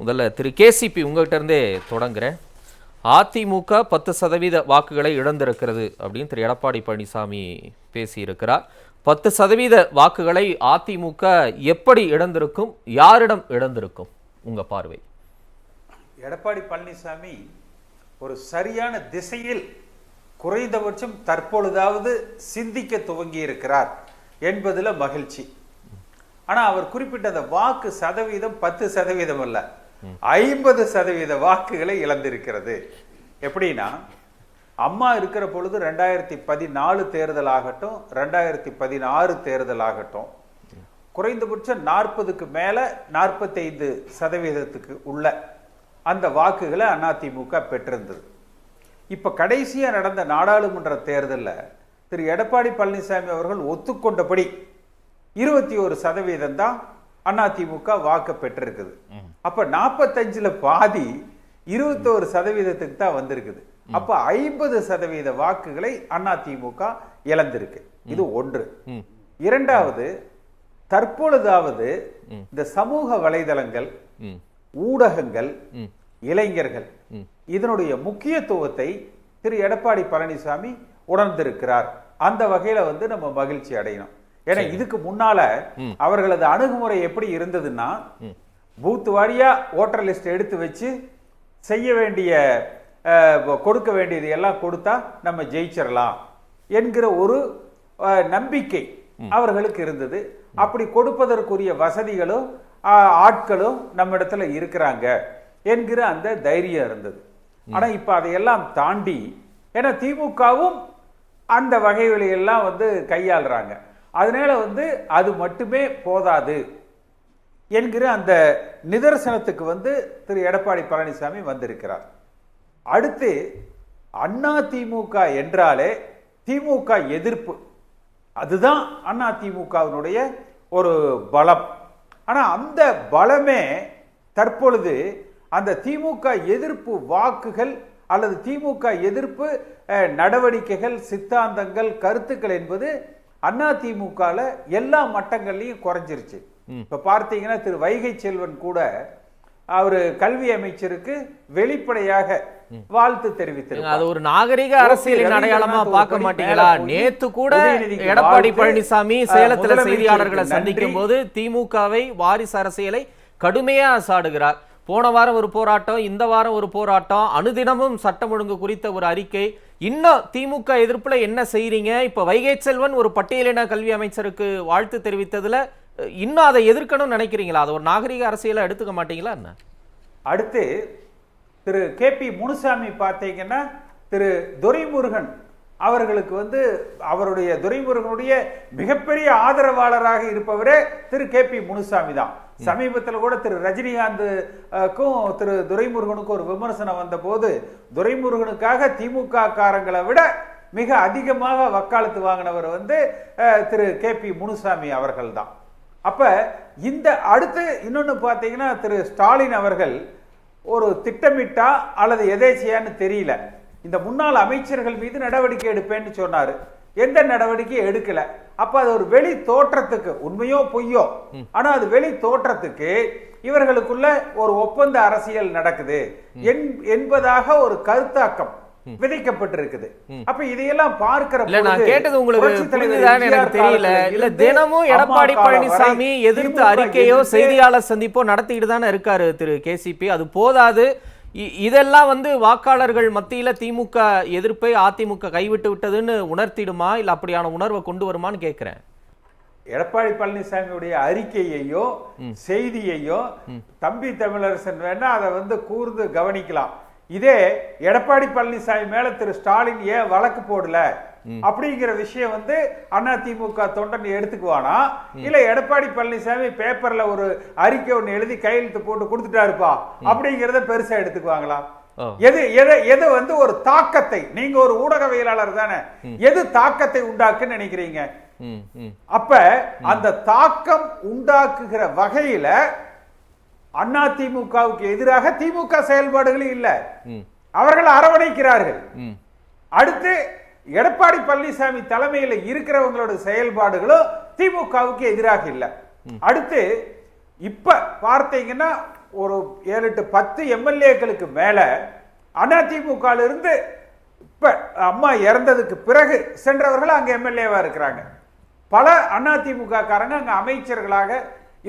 முதல்ல திரு கேசிபி உங்ககிட்ட இருந்தே தொடங்குறேன். அதிமுக பத்து சதவீத வாக்குகளை இழந்திருக்கிறது அப்படின்னு திரு எடப்பாடி பழனிசாமி பேசியிருக்கிறார். பத்து சதவீத வாக்குகளை அதிமுக எப்படி இழந்திருக்கும் யாரிடம் இழந்திருக்கும் உங்கள் பார்வை? எடப்பாடி பழனிசாமி ஒரு சரியான திசையில் குறைந்தபட்சம் தற்பொழுதாவது சிந்திக்க துவங்கி இருக்கிறார் என்பதில் மகிழ்ச்சி. ஆனால் அவர் குறிப்பிட்ட அந்த வாக்கு சதவீதம் பத்து சதவீதம் அல்ல. ஐம்பது சதவீத வாக்குகளை இழந்திருக்கிறது. எப்படின்னா அம்மா இருக்கிற பொழுது ரெண்டாயிரத்தி பதினாலு தேர்தல் ஆகட்டும் ரெண்டாயிரத்தி பதினாறு தேர்தல் ஆகட்டும் குறைந்தபட்சம் நாற்பதுக்கு மேல நாற்பத்தைந்து சதவீதத்துக்கு உள்ள அந்த வாக்குகளை அதிமுக பெற்றிருந்தது. இப்ப கடைசியா நடந்த நாடாளுமன்ற தேர்தல்ல திரு எடப்பாடி பழனிசாமி அவர்கள் ஒத்துக்கொண்டபடி இருபத்தி ஒரு சதவீதம் தான் அதிமுக வாக்கு பெற்றிருக்குது. அப்ப நாற்பத்தஞ்சுல பாதி இருபத்தோரு சதவீதத்துக்கு தான் வந்திருக்குது. அப்ப ஐம்பது சதவீத வாக்குகளை அதிமுக இழந்திருக்கு. இது ஒன்று. இரண்டாவது தற்பொழுதாவது இந்த சமூக வலைதளங்கள் ஊடகங்கள் இளைஞர்கள். இதனுடைய முக்கியத்துவத்தை திரு. எடப்பாடி பழனிசாமி உணர்ந்திருக்கிறார். அந்த வகையில வந்து நம்ம மகிழ்ச்சி அடையணும். ஏன்னா இதுக்கு முன்னால அவர்களது அணுகுமுறை எப்படி இருந்ததுன்னா பூத் வாரியா ஓட்டர் லிஸ்ட் எடுத்து வச்சு செய்ய வேண்டிய கொடுக்க வேண்டியது எல்லாம் கொடுத்தா நம்ம ஜெயிச்சிடலாம் என்கிற ஒரு நம்பிக்கை அவர்களுக்கு இருந்தது. அப்படி கொடுப்பதற்குரிய வசதிகளும் ஆட்களும் நம்ம இடத்துல இருக்கிறாங்க என்கிற அந்த தைரியம் இருந்தது. ஆனா இப்ப அதையெல்லாம் தாண்டி ஏன்னா திமுகவும் அந்த வகைகளை எல்லாம் வந்து கையாளுறாங்க. அதனால் வந்து அது மட்டுமே போதாது என்கிற அந்த நிதர்சனத்துக்கு வந்து திரு எடப்பாடி பழனிசாமி வந்திருக்கிறார். அடுத்து அண்ணா திமுக என்றாலே திமுக எதிர்ப்பு. அதுதான் அண்ணா திமுகவினுடைய ஒரு பலம். ஆனால் அந்த பலமே தற்பொழுது அந்த திமுக எதிர்ப்பு வாக்குகள் அல்லது திமுக எதிர்ப்பு நடவடிக்கைகள் சித்தாந்தங்கள் கருத்துக்கள் என்பது அண்ணா திமுகல எல்லா மட்டங்கள்லயும் குறைஞ்சிருச்சு. இப்ப பார்த்தீங்கன்னா திரு வைகை செல்வன் கூட அவரு கல்வி அமைச்சருக்கு வெளிப்படையாக வாழ்த்து தெரிவித்திருக்கார் அது ஒரு நாகரிக அரசியலின் அடையாளமா பார்க்க மாட்டீங்களா நேத்து கூட எடப்பாடி பழனிசாமி சேலத்துல செய்தியாளர்களை. சந்திக்கும் போது திமுகவை வாரிசு அரசியலை கடுமையா சாடுகிறார். போன வாரம் ஒரு போராட்டம் இந்த வாரம் ஒரு போராட்டம் அனுதினமும் சட்டம் ஒழுங்கு குறித்த ஒரு அறிக்கை இன்னும் திமுக எதிர்ப்புல என்ன செய்கிறீங்க இப்ப வைகை செல்வன் ஒரு பட்டியலின கல்வி அமைச்சருக்கு வாழ்த்து தெரிவித்ததுல இன்னும் அதை எதிர்க்கணும்னு நினைக்கிறீங்களா? அதை ஒரு நாகரிக அரசியலா எடுத்துக்க மாட்டீங்களா என்ன? அடுத்து திரு கே பி முனுசாமி பார்த்தீங்கன்னா திரு துரைமுருகன் அவர்களுக்கு வந்து அவருடைய துரைமுருகனுடைய மிகப்பெரிய ஆதரவாளராக இருப்பவரே திரு கே பி முனுசாமி தான். சமீபத்தில் கூட திரு ரஜினிகாந்துக்கும் திரு துரைமுருகனுக்கும் ஒரு விமர்சனம் வந்த போது துரைமுருகனுக்காக திமுக காரங்களை விட மிக அதிகமாக வக்காலத்து வாங்கினவர் வந்து திரு கே பி முனுசாமி அவர்கள் தான் அப்போ இந்த அடுத்து இன்னொன்னு பார்த்தீங்கன்னா திரு ஸ்டாலின் அவர்கள் ஒரு திட்டமிட்டா அல்லது எதேச்சியான்னு தெரியல. இந்த முன்னாள் அமைச்சர்கள் மீது நடவடிக்கை எடுப்பேன்னு சொன்னார். எந்த நடவடிக்கையும் எடுக்கல. அப்ப அது ஒரு வெளி தோற்றத்துக்கு உண்மையோ பொய்யோ? ஆனா அது வெளி தோற்றத்துக்கு இவர்களுக்குள்ள ஒரு ஒப்பந்த அரசியல் நடக்குது. என்- என்பதாக ஒரு கருத்தாக்கம் விதைக்கப்பட்டிருக்குது. அப்ப இதையெல்லாம் பார்க்கிற இல்ல நான் கேட்டது உங்களுக்கு எனக்கு தெரியல. இல்ல தினமும் எடப்பாடி பழனிசாமி எதிர்த்து அறிக்கையோ செய்தியாளர் சந்திப்போ நடத்திட்டு தானே இருக்காரு திரு கேசிபி அது போதாது. இதெல்லாம் வந்து வாக்காளர்கள் மத்தியில திமுக எதிர்ப்பை அதிமுக கைவிட்டு விட்டதுன்னு உணர்த்திடுமா? இல்ல அப்படியான உணர்வை கொண்டு வருமான்னு கேக்குறேன். எடப்பாடி பழனிசாமியுடைய அறிக்கையையோ செய்தியையோ தம்பி தமிழரசன் வேணா அதை வந்து கூர்ந்து கவனிக்கலாம். இதே எடப்பாடி பழனிசாமி மேல திரு ஸ்டாலின் ஏன் வழக்கு போடல? அப்படிங்கிற விஷயம் வந்து அதிமுக தொண்டன் எடுத்துக்குவானா? இல்ல எடப்பாடி பழனிசாமி பேப்பர்ல ஒரு அறிக்கை ஒண்ணு எழுதி கையெழுத்து போட்டு கொடுத்துட்டாருப்பா? அப்படிங்கறத பெருசா எடுத்துக்குவாங்களா. எது எது எது வந்து ஒரு தாக்கத்தை நீங்க ஒரு ஊடகவியலாளர் தானே எது தாக்கத்தை உண்டாக்குன்னு நினைக்கிறீங்க? அப்ப அந்த தாக்கம் உண்டாக்குகிற வகையில அண்ணா திமுகவுக்கு எதிராக திமுக செயல்பாடுகள் இல்ல. அவர்கள் அரவணைக்கிறார்கள். அடுத்து எடப்பாடி பழனிசாமி தலைமையில இருக்கிறவங்களோட செயல்பாடுகளும் திமுகவுக்கு எதிராக இல்ல. அடுத்து இப்ப பார்த்தீங்கன்னா ஒரு ஏழு எட்டு பத்து எம்எல்ஏக்களுக்கு மேல அதிமுக இருந்து இப்ப அம்மா இறந்ததுக்கு பிறகு சென்றவர்கள் அங்க எம்எல்ஏவா இருக்கிறாங்க. பல அதிமுக காரங்க அங்க அமைச்சர்களாக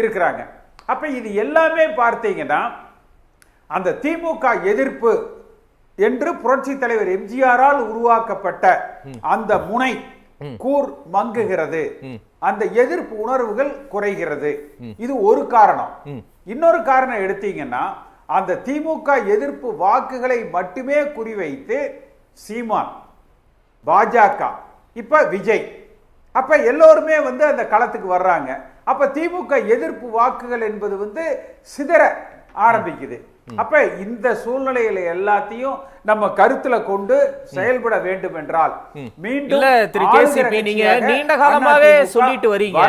இருக்கிறாங்க. அப்ப இது எல்லாமே பார்த்தீங்கன்னா அந்த திமுக எதிர்ப்பு என்று புரட்சி தலைவர் எம்ஜிஆரால் உருவாக்கப்பட்ட அந்த முனை கூர் மங்குகிறது. அந்த எதிர்ப்பு உணர்வுகள் குறைகிறது. இது ஒரு காரணம். இன்னொரு காரணம் எடுத்தீங்கன்னா அந்த திமுக எதிர்ப்பு வாக்குகளை மட்டுமே குறிவைத்து சீமான் பாஜக இப்ப விஜய் அப்ப எல்லோருமே வந்து அந்த களத்துக்கு வர்றாங்க. அப்ப திமுக எதிர்ப்பு வாக்குகள் என்பது வந்து சிதற ஆரம்பிக்குது. அப்ப இந்த சூழ்நிலையில எல்லாத்தையும் நம்ம கருத்துல கொண்டு செயல்பட வேண்டும் என்றால் மீண்டும் திரு கேசிபி நீங்க நீண்ட காலமாவே சொல்லிட்டு வரீங்க.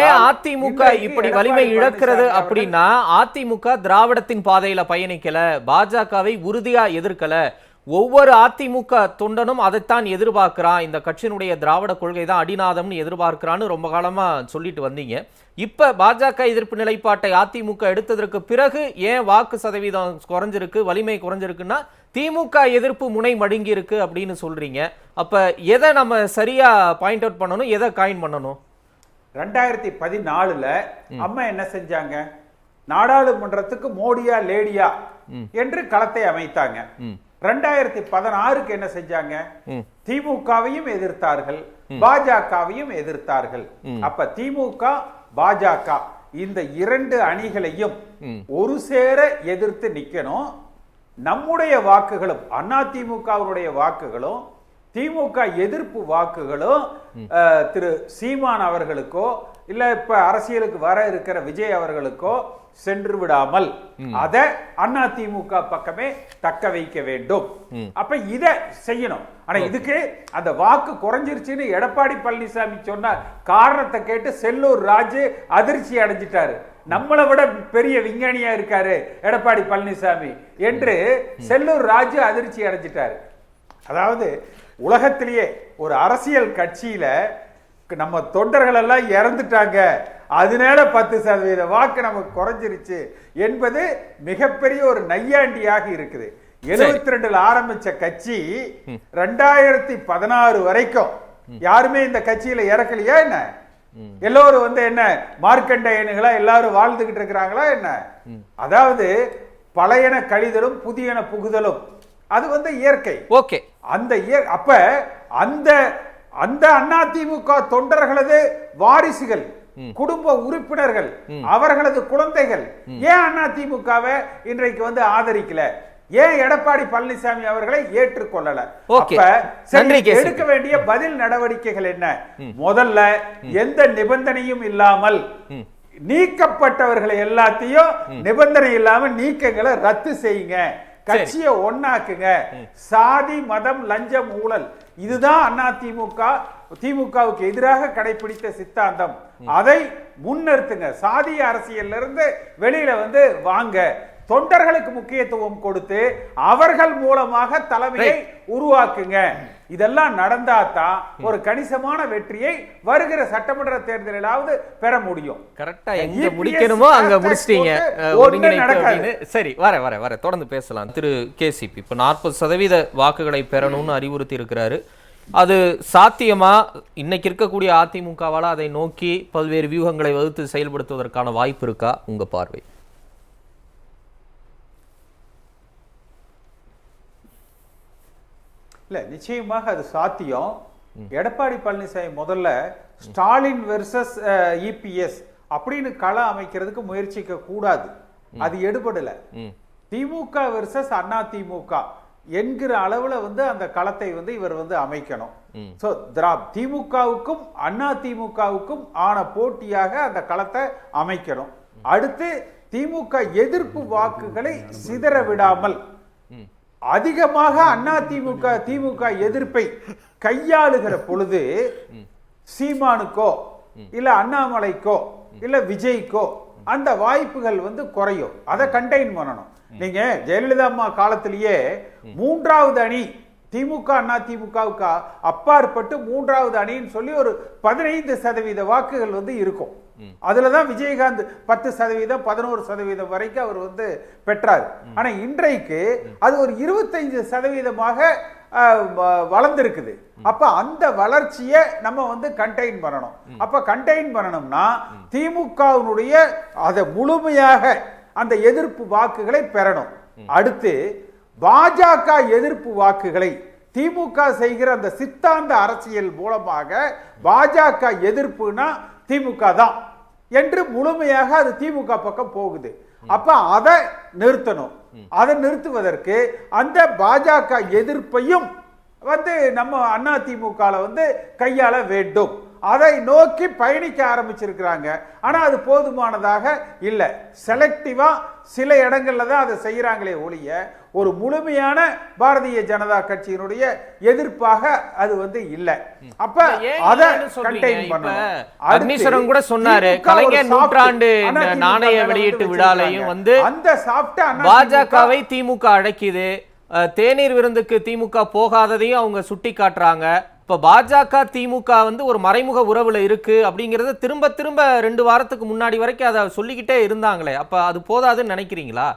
ஏன் அதிமுக இப்படி வலிமை இழக்கிறது அப்படின்னா அதிமுக திராவிடத்தின் பாதையில பயணிக்கல. பாஜகவை உறுதியா எதிர்க்கல. ஒவ்வொரு அதிமுக தொண்டனும் அதைத்தான் எதிர்பார்க்கிறான். இந்த கட்சியினுடைய திராவிட கொள்கை தான் அடிநாதம்னு எதிர்பார்க்கிறான்னு ரொம்ப காலமா சொல்லிட்டு வந்தீங்க. இப்ப பாஜக எதிர்ப்பு நிலைப்பாட்டை அதிமுக எடுத்ததற்கு பிறகு ஏன் வாக்கு சதவீதம் குறைஞ்சிருக்கு வலிமை குறைஞ்சிருக்குன்னா திமுக எதிர்ப்பு முனை மழுங்கி இருக்கு அப்படின்னு சொல்றீங்க. அப்ப எதை நம்ம சரியா பாயிண்ட் அவுட் பண்ணணும் எதை காயின் பண்ணணும்? ரெண்டாயிரத்தி பதினாலுல அம்மா என்ன செஞ்சாங்க? நாடாளுமன்றத்துக்கு மோடியா லேடியா என்று களத்தை அமைத்தாங்க. ரெண்டாயிரத்தி பதினாறுக்கு என்ன செஞ்சாங்க. திமுகவையும் எதிர்த்தார்கள் பாஜகவையும் எதிர்த்தார்கள். அப்ப திமுக பாஜக இந்த இரண்டு அணிகளையும் ஒரு சேர எதிர்த்து நிக்கணும். நம்முடைய வாக்குகளும் அதிமுகவினுடைய வாக்குகளும் திமுக எதிர்ப்பு வாக்குகளும் திரு சீமான் அவர்களுக்கோ இல்ல இப்ப அரசியலுக்கு வர இருக்கிற விஜய் அவர்களுக்கோ சென்று விடாமல் அத அதிமுக பக்கமே தக்க வைக்க வேண்டும். அப்ப இத செய்யணும். ஆனா இதுக்கு அந்த வாக்கு குறைஞ்சிருச்சுன்னு எடப்பாடி பழனிசாமி சொன்ன காரணத்தை கேட்டு செல்லூர் ராஜு அதிர்ச்சி அடைஞ்சிட்டாரு. நம்மளை விட பெரிய விஞ்ஞானியா இருக்காரு எடப்பாடி பழனிசாமி என்று செல்லூர் ராஜு அதிர்ச்சி அடைஞ்சிட்டாரு. அதாவது உலகத்திலேயே ஒரு அரசியல் கட்சியில நம்ம தொண்டர்கள் எல்லாம் இறந்துட்டாங்க. அதனால பத்து சதவீத வாக்கு நமக்கு குறைஞ்சிருச்சு. என்பது மிகப்பெரிய ஒரு நையாண்டியாக இருக்குது. எழுபத்தி ரெண்டுல ஆரம்பிச்ச கட்சி ரெண்டாயிரத்தி பதினாறு வரைக்கும் யாருமே இந்த கட்சியில இறக்கலையா என்ன? எல்லோரும் வந்து என்ன மார்க்கண்டேயனுகளா எல்லாரும் வாழ்ந்துகிட்டு இருக்கிறாங்களா என்ன? அதாவது பழையன கழிதலும் புதியன புகுதலும். அது வந்து இயற்கை. ஓகே. அந்த அப்ப அந்த அந்த அதிமுக தொண்டர்களது வாரிசுகள் குடும்ப உறுப்பினர்கள் அவர்களது குழந்தைகள். ஏன் அதிமுகவை இன்றைக்கு வந்து ஆதரிக்கல? ஏன் எடப்பாடி பழனிசாமி அவர்களை ஏற்றுக்கொள்ளல. எடுக்க வேண்டிய பதில் நடவடிக்கைகள் என்ன? முதல்ல எந்த நிபந்தனையும் இல்லாமல் நீக்கப்பட்டவர்களை எல்லாத்தையும் நிபந்தனை இல்லாம நீக்கங்களை ரத்து செய்யுங்க. கட்சியை ஒண்ணாக்குங்க. சாதி மதம் லஞ்சம் ஊழல் இதுதான் அதிமுக திமுகவுக்கு எதிராக கடைபிடித்த சித்தாந்தம். அதை முன்னிறுத்துங்க. சாதிய அரசியல்ல இருந்து வெளியில வந்து வாங்க. தொண்டர்களுக்கு முக்கியத்துவம் கொடுத்து அவர்கள் மூலமாக தலைமையை உருவாக்குங்க. இதெல்லாம் நடந்தா தான் ஒரு கணிசமான வெற்றியை வருகிற சட்டமன்ற தேர்தலிலாவது பெற முடியும். கரெக்டா எங்க EPS முடிக்கணுமோ அங்க முடிச்சிட்டீங்க. சரி வர வர வர தொடர்ந்து பேசலாம். திரு கேசிபி இப்போ நாற்பது சதவீத வாக்குகளை பெறணும்னு அறிவுறுத்தி இருக்கிறாரு. அது சாத்தியமா? இன்னைக்கு இருக்கக்கூடிய அதிமுகவால அதை நோக்கி பல்வேறு வியூகங்களை வகுத்து செயல்படுத்துவதற்கான வாய்ப்பு இருக்கா? உங்க பார்வை. இல்ல நிச்சயமாக அது சாத்தியம். எடப்பாடி பழனிசாமி முதல்ல ஸ்டாலின் வெர்சஸ் இபிஎஸ் அப்படின்னு களம் அமைக்கிறதுக்கு முயற்சிக்க கூடாது. அது எடுபடல. திமுக வெர்சஸ் அண்ணா திமுக என்கிற அளவுல வந்து அந்த களத்தை வந்து இவர் வந்து அமைக்கணும். சோ திரா திமுகவுக்கும் அண்ணா திமுகவுக்கும் ஆன போட்டியாக அந்த களத்தை அமைக்கணும். அடுத்து திமுக எதிர்ப்பு வாக்குகளை சிதற விடாமல். அதிகமாக அண்ணா திமுக திமுக எதிர்ப்பை கையாளுகிற பொழுது சீமானுக்கோ இல்ல அண்ணாமலைக்கோ இல்ல விஜய்க்கோ அந்த வாய்ப்புகள் வந்து குறையும். அதை கண்டெயின் பண்ணணும். நீங்க ஜெயலலிதா அம்மா காலத்திலேயே மூன்றாவது அணி திமுக அண்ணா திமுகவுக்கு அப்பாற்பட்டு மூன்றாவது அணின்னு சொல்லி ஒரு பதினைந்து சதவீத வாக்குகள் வந்து இருக்கும். அதுலதான் விஜயகாந்த் பத்து சதவீதம் பதினோரு சதவீதம் வரைக்கும் அவர் வந்து பெற்றார். ஆனா இன்றைக்கு அது ஒரு இருபத்தைந்து சதவீதமாக வளர்ந்துருக்குது வ- வளர்ந்திருக்குது. அப்ப அந்த வளர்ச்சியை நம்ம வந்து கண்டெயின் பண்ணணும். அப்ப கண்டெயின் பண்ணணும்னா திமுகவினுடைய அதை முழுமையாக அந்த எதிர்ப்பு வாக்குகளை பெறணும். அடுத்து பாஜக எதிர்ப்பு வாக்குகளை திமுக செய்கிற அந்த சித்தாந்த அரசியல் மூலமாக பாஜக எதிர்ப்புனா திமுக தான். என்று முழுமையாக அது திமுக பக்கம் போகுது. அப்ப அதை நிறுத்தணும். அதை நிறுத்துவதற்கு அந்த பாஜக எதிர்ப்பையும் வந்து நம்ம அண்ணா திமுகல வந்து கையாள வேண்டும். அதை நோக்கி பயணிக்க ஆரம்பிச்சிருக்கிறாங்க. ஆனா அது போதுமானதாக இல்ல. செலக்டிவா சில இடங்கள்ல தான் அதை செய்யறாங்களே ஒழிய ஒரு முழுமையான பாரதிய ஜனதா கட்சியினுடைய எதிர்ப்பாக அது வந்து இல்ல. அப்ப அதை? கண்டெயின் பண்ணணும். அக்னீஸ்வரன் கூட சொன்னாரு, கலைஞர் நூற்றாண்டு நாணய வெளியீட்டு. விழாலையும் வந்து அந்த சாப்பிட்ட பாஜகவை திமுக அழைக்குது தேநீர் விருந்துக்கு திமுக போகாததையும் அவங்க சுட்டி காட்டுறாங்க இப்ப பாஜக திமுக வந்து ஒரு மறைமுக உறவுல இருக்கு அப்படிங்கறத திரும்ப திரும்ப ரெண்டு வாரத்துக்கு முன்னாடி வரைக்கும் அதை சொல்லிக்கிட்டே இருந்தாங்களே. அப்ப அது போதாதுன்னு நினைக்கிறீங்களா?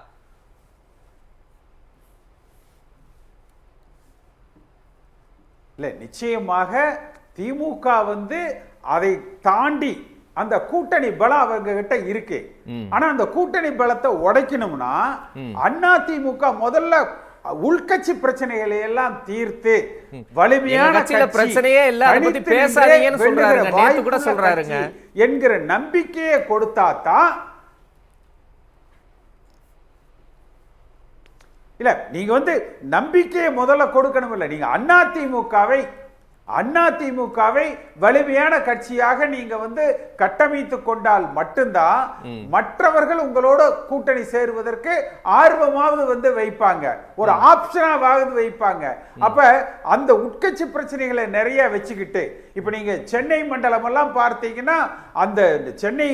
இல்ல நிச்சயமாக திமுக வந்து அதை தாண்டி அந்த கூட்டணி பலம் அவங்க கிட்ட இருக்கு ஆனா அந்த கூட்டணி பலத்தை உடைக்கணும்னா அண்ணா திமுக முதல்ல உள்கட்சி பிரச்சனைகளை எல்லாம் தீர்த்து வலிமையான பிரச்சனையே இல்ல, பேசாதீங்கன்னு. நேத்து கூட சொல்றாருங்க. என்கிற நம்பிக்கையை கொடுத்தா தான் இல்ல நீங்க வந்து நம்பிக்கையை முதல்ல கொடுக்கணும் இல்ல நீங்க அண்ணா திமுகவை அண்ணா திமுகவை வலிமையான கட்சியாக நீங்க வந்து கட்டமைத்து கொண்டால் மட்டும்தான் மற்றவர்கள் உங்களோட கூட்டணி சேருவதற்கு ஆர்வமாவது வந்து வைப்பாங்க. ஒரு ஆப்ஷனாவது வைப்பாங்க. அப்ப அந்த உட்கட்சி பிரச்சனைகளை நிறைய வச்சுக்கிட்டு இப்ப நீங்க சென்னை மண்டலம் எல்லாம் பார்த்தீங்கன்னா அந்த சென்னை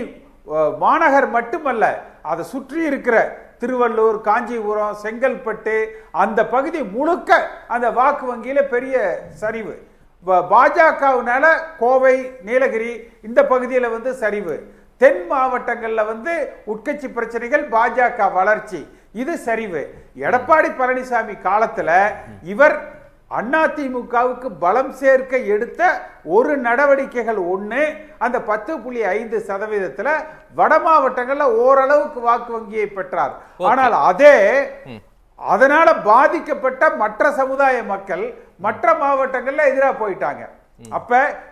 மாநகர் மட்டுமல்ல அதை சுற்றி இருக்கிற திருவள்ளூர் காஞ்சிபுரம் செங்கல்பட்டு அந்த பகுதி முழுக்க அந்த வாக்கு வங்கியில் பெரிய சரிவு. பாஜகவினால கோவை நீலகிரி இந்த பகுதியில் வந்து சரிவு. தென் மாவட்டங்களில் வந்து உட்கட்சி பிரச்சனைகள் பாஜக வளர்ச்சி. இது சரிவு. எடப்பாடி பழனிசாமி காலத்தில் இவர் அதிமுகவுக்கு பலம் சேர்க்க எடுத்த ஒரு நடவடிக்கைகள் ஒண்ணு அந்த பத்து புள்ளி ஐந்து சதவீதத்துல வட மாவட்டங்கள்ல ஓரளவுக்கு வாக்கு வங்கியை பெற்றார். ஆனால் அதே அதனால பாதிக்கப்பட்ட மற்ற சமுதாய மக்கள் மற்ற மாவட்டங்கள்ல எதிரா போயிட்டாங்க. அப்ப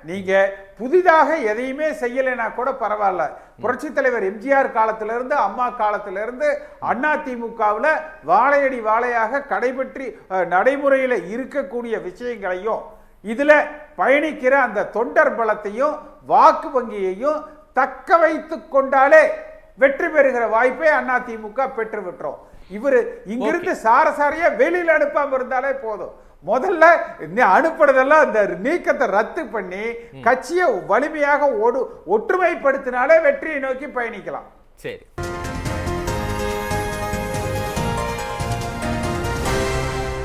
நீங்க புதிதாக எதையுமே செய்யலைன்னா கூட பரவாயில்ல. புரட்சி தலைவர் எம்ஜிஆர் காலத்துல இருந்து அம்மா காலத்துல இருந்து அண்ணா திமுகவுல வாழையடி வாழையாக கடைபற்றி நடைமுறையில இருக்கக்கூடிய விஷயங்களையும் இதுல பயணிக்கிற அந்த தொண்டர் பலத்தையும் வாக்கு வங்கியையும் தக்க வைத்துக் கொண்டாலே வெற்றி பெறுகிற வாய்ப்பை அண்ணா திமுக பெற்று விட்டுரும். இவரு இங்கிருந்து சாரசாரியா வெளியில அனுப்பாம இருந்தாலே போதும். முதல்ல அனுப்புறதெல்லாம் அந்த நீக்கத்தை ரத்து பண்ணி கட்சியை வலிமையாக ஒடு ஒற்றுமைப்படுத்தினாலே வெற்றியை நோக்கி பயணிக்கலாம். சரி.